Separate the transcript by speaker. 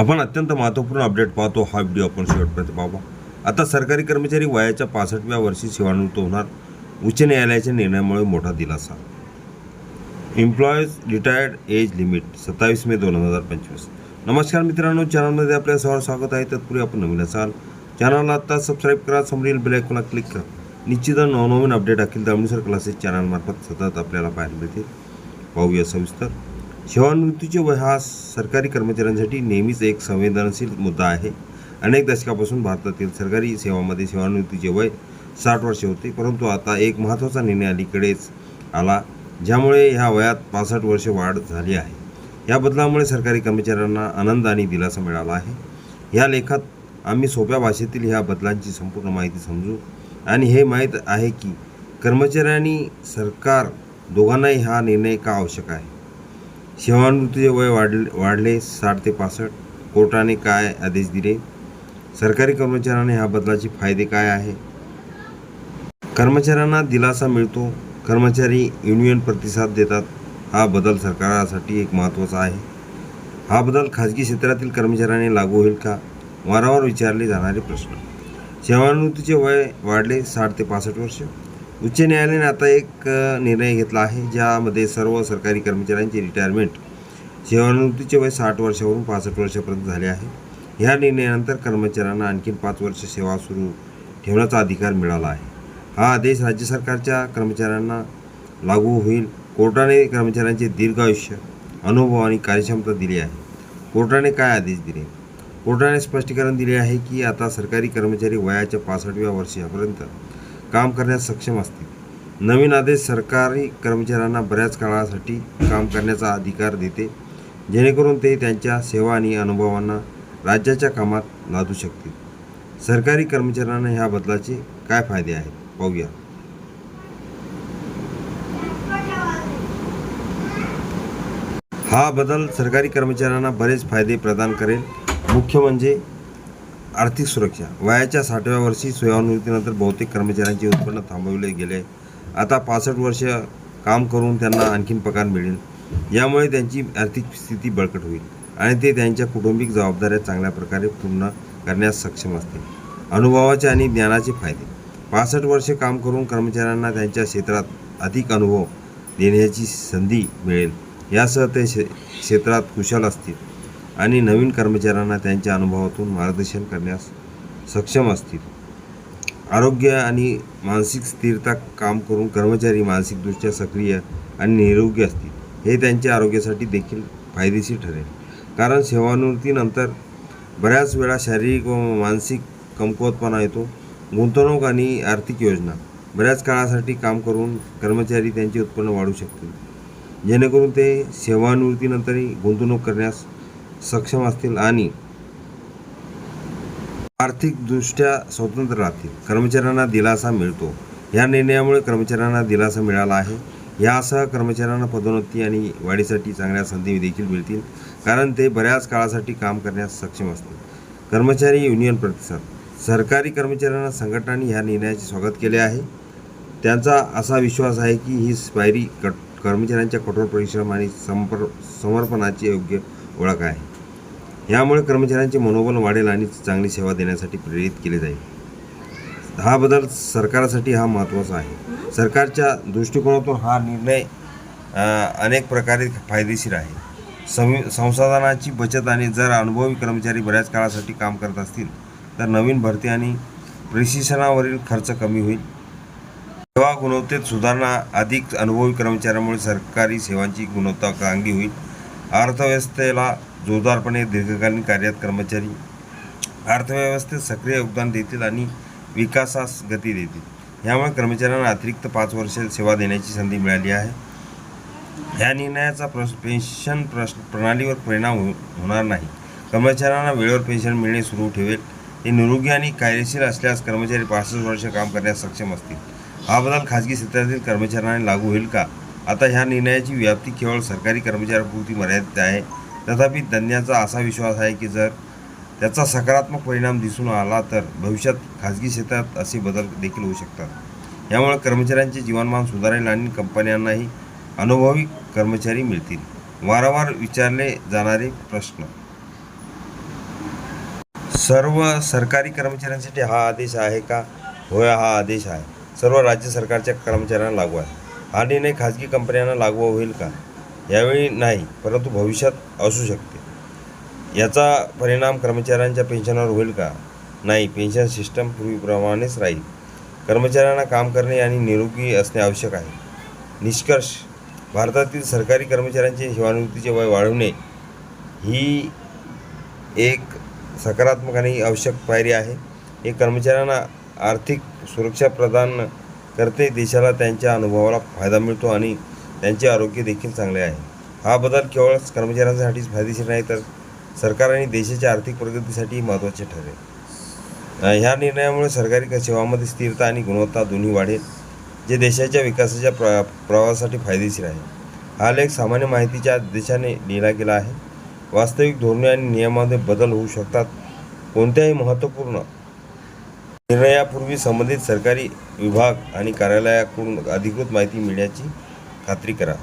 Speaker 1: आपण अत्यंत महत्त्वपूर्ण अपडेट पाहतो हा व्हिडिओ आपण शेवटपर्यंत पाहावा आता सरकारी कर्मचारी वयाच्या पासष्टव्या वर्षी सेवानिवृत्त होणार उच्च न्यायालयाच्या निर्णयामुळे मोठा दिलासा. एम्प्लॉईज रिटायर्ड एज लिमिट सत्तावीस मे दोन हजार पंचवीस. नमस्कार मित्रांनो चॅनलमध्ये आपल्या सर्व स्वागत आहे. तत्पूर्वी आपण नवीन असाल चॅनलला आत्ता सबस्क्राईब करा समोरील बेल आयकॉनला क्लिक करा. निश्चित नवनवीन अपडेट अखिल दामणीसर क्लासेस चॅनलमार्फत सतत आपल्याला पाहायला मिळतील. पाहूया सविस्तर. सेवानिवृत्तीचे वय हा सरकारी कर्मचाऱ्यांसाठी नेहमीच एक संवेदनशील मुद्दा आहे. अनेक दशकापासून भारतातील सरकारी सेवामध्ये सेवानिवृत्तीचे वय साठ वर्षे होते. परंतु आता एक महत्त्वाचा निर्णय अलीकडेच आला ज्यामुळे ह्या वयात पासष्ट वर्षे वाढ झाली आहे. या बदलामुळे सरकारी कर्मचाऱ्यांना आनंद आणि दिलासा मिळाला आहे. ह्या लेखात आम्ही सोप्या भाषेतील ह्या बदलांची संपूर्ण माहिती समजू आणि हे माहीत आहे की कर्मचाऱ्यांनी सरकार दोघांनाही हा निर्णय का आवश्यक आहे? सेवानिवृत्तीचे वय वाढले वाढले साठ ते पासष्ट. कोर्टाने काय आदेश दिले? सरकारी कर्मचाऱ्यांना ह्या बदलाचे फायदे काय आहे? कर्मचाऱ्यांना दिलासा मिळतो. कर्मचारी युनियन प्रतिसाद देतात. हा बदल सरकारासाठी एक महत्त्वाचा आहे. हा बदल खाजगी क्षेत्रातील कर्मचाऱ्यांनी लागू होईल का? वारंवार विचारले जाणारे प्रश्न. सेवानिवृत्तीचे वय वाढले साठ ते पासष्ट वर्ष. उच्च न्यायालयाने आता एक निर्णय घेतला आहे ज्यामध्ये सर्व सरकारी कर्मचाऱ्यांचे रिटायरमेंट सेवानिवृत्तीचे वय साठ वर्षावरून पासष्ट वर्षापर्यंत झाले आहे. ह्या निर्णयानंतर कर्मचाऱ्यांना आणखीन पाच वर्ष सेवा सुरू ठेवण्याचा अधिकार मिळाला आहे. हा आदेश राज्य सरकारच्या कर्मचाऱ्यांना लागू होईल. कोर्टाने कर्मचाऱ्यांचे दीर्घ आयुष्य अनुभव आणि कार्यक्षमता दिली आहे. कोर्टाने काय आदेश दिले? कोर्टाने स्पष्टीकरण दिले आहे की आता सरकारी कर्मचारी वयाच्या पासष्टव्या वर्षापर्यंत काम करण्यास सक्षम असतील. नवीन आदेश सरकारी कर्मचाऱ्यांना बऱ्याच काळासाठी काम करण्याचा अधिकार देते जेणेकरून ते त्यांच्या सेवा आणि अनुभवांना राज्याच्या कामात लादू शकतील. सरकारी कर्मचाऱ्यांना ह्या बदलाचे काय फायदे आहेत? पाहूया. हा बदल सरकारी कर्मचाऱ्यांना बरेच फायदे प्रदान करेल. मुख्य म्हणजे आर्थिक सुरक्षा. वयाच्या साठव्या वर्षी सेवानिवृत्तीनंतर बहुतेक कर्मचाऱ्यांचे उत्पन्न थांबवले गेले. आता पासष्ट वर्ष काम करून त्यांना आणखीन पगार मिळेल. यामुळे त्यांची आर्थिक स्थिती बळकट होईल आणि ते त्यांच्या कुटुंबिक जबाबदाऱ्या चांगल्या प्रकारे पूर्ण करण्यास सक्षम असतील. अनुभवाचे आणि ज्ञानाचे फायदे. पासष्ट वर्षे काम करून कर्मचाऱ्यांना त्यांच्या क्षेत्रात अधिक अनुभव देण्याची संधी मिळेल. यासह ते क्षेत्रात कुशल असतील. आणि नवीन कर्मचाऱ्यांना त्यांच्या अनुभवातून मार्गदर्शन करण्यास सक्षम असतील. आरोग्य आणि मानसिक स्थिरता काम करून कर्मचारी मानसिकदृष्ट्या सक्रिय आणि निरोगी असतील हे त्यांच्या आरोग्यासाठी देखील फायदेशीर ठरेल. कारण सेवानिवृत्तीनंतर बऱ्याच वेळा शारीरिक व मानसिक कमकुवतपणा येतो. गुंतवणूक आणि आर्थिक योजना बऱ्याच काळासाठी काम करून कर्मचारी त्यांचे उत्पन्न वाढू शकतील. जेणेकरून ते सेवानिवृत्तीनंतरही गुंतवणूक करण्यास सक्षम असतील आणि आर्थिकदृष्ट्या स्वतंत्र राहतील. कर्मचाऱ्यांना दिलासा मिळतो. या निर्णयामुळे कर्मचाऱ्यांना दिलासा मिळाला आहे. यासह कर्मचाऱ्यांना पदोन्नती आणि वाढीसाठी चांगल्या संधी देखील मिळतील कारण ते बऱ्याच काळासाठी काम करण्यास सक्षम असतील. कर्मचारी युनियन प्रतिसाद. सरकारी कर्मचाऱ्यांना संघटनांनी ह्या निर्णयाचे स्वागत केले आहे. त्यांचा असा विश्वास आहे की ही पायरी कट कर्मचाऱ्यांच्या कठोर परिश्रम आणि संपर समर्पणाची योग्य ओळख आहे. यामुळे कर्मचाऱ्यांचे मनोबल वाढेल आणि चांगली सेवा देण्यासाठी प्रेरित केले जाईल. हा बदल सरकारसाठी हा महत्त्वाचा आहे. सरकारच्या दृष्टिकोनातून हा निर्णय अनेक प्रकारे फायदेशीर आहे. सं संसाधनाची बचत आणि जर अनुभवी कर्मचारी बऱ्याच काळासाठी काम करत असतील तर नवीन भरती आणि प्रशिक्षणावरील खर्च कमी होईल. सेवा गुणवत्तेत सुधारणा अधिक अनुभवी कर्मचाऱ्यांमुळे सरकारी सेवांची गुणवत्ता चांगली होईल. अर्थव्यवस्थेला जोरदारपणे दीर्घकालीन कार्यात कर्मचारी अर्थव्यवस्थेत सक्रिय योगदान देतील आणि विकासास गती देतील. यामुळे कर्मचाऱ्यांना अतिरिक्त पाच वर्ष सेवा देण्याची संधी मिळाली आहे. ह्या निर्णयाचा प्रश पेन्शन प्रश्न प्रणालीवर परिणाम हो होणार नाही. कर्मचाऱ्यांना वेळेवर पेन्शन मिळणे सुरू ठेवेल. हे निरोगी आणि कायदेशीर असल्यास कर्मचारी पासष्ट वर्ष काम करण्यास सक्षम असतील. हा बदल खाजगी क्षेत्रातील कर्मचाऱ्यांना लागू होईल का? आता ह्या निर्णयाची व्याप्ती केवळ सरकारी कर्मचाऱ्यांपुरती मर्यादित आहे. तथापि तज्ज्ञाचा असा विश्वास आहे की जर त्याचा सकारात्मक परिणाम दिसून आला तर भविष्यात खाजगी क्षेत्रात असे बदल देखील होऊ शकतात. यामुळे कर्मचाऱ्यांचे जीवनमान सुधारेल आणि कंपन्यांनाही अनुभवी कर्मचारी मिळतील. वारंवार विचारले जाणारे प्रश्न. सर्व सरकारी कर्मचाऱ्यांसाठी हा आदेश आहे का? होय हा आदेश आहे. सर्व राज्य सरकारच्या कर्मचाऱ्यांना लागू आहे. हा निर्णय खाजगी कंपन्यांना लागू होईल का? यावेळी नाही परंतु भविष्यात असू शकते. याचा परिणाम कर्मचाऱ्यांच्या पेन्शनवर होईल का? नाही पेन्शन सिस्टम पूर्वीप्रमाणेच राहील. कर्मचाऱ्यांना काम करणे आणि निरोगी असणे आवश्यक आहे. निष्कर्ष भारतातील सरकारी कर्मचाऱ्यांचे सेवानिवृत्तीचे वय वाढवणे ही एक सकारात्मक आणि आवश्यक पायरी आहे. हे कर्मचाऱ्यांना आर्थिक सुरक्षा प्रदान करते देशाला त्यांच्या अनुभवाला फायदा मिळतो आणि त्यांचे आरोग्य देखील चांगले आहे. हा बदल केवळ कर्मचाऱ्यांसाठीच फायदेशीर नाही तर सरकार आणि देशाच्या आर्थिक प्रगतीसाठी महत्त्वाचे ठरेल. ह्या निर्णयामुळे सरकारी सेवांमध्ये स्थिरता आणि गुणवत्ता दोन्ही वाढेल जे देशाच्या विकासाच्या प्र प्रवासासाठी फायदेशीर आहे. हा लेख सामान्य माहितीच्या देशाने लिहिला गेला आहे. वास्तविक धोरणे आणि नियमामध्ये बदल होऊ शकतात. कोणत्याही महत्त्वपूर्ण निर्णयापूर्वी संबंधित सरकारी विभाग आणि कार्यालयाकडून अधिकृत माहिती मिळण्याची खात्री करा.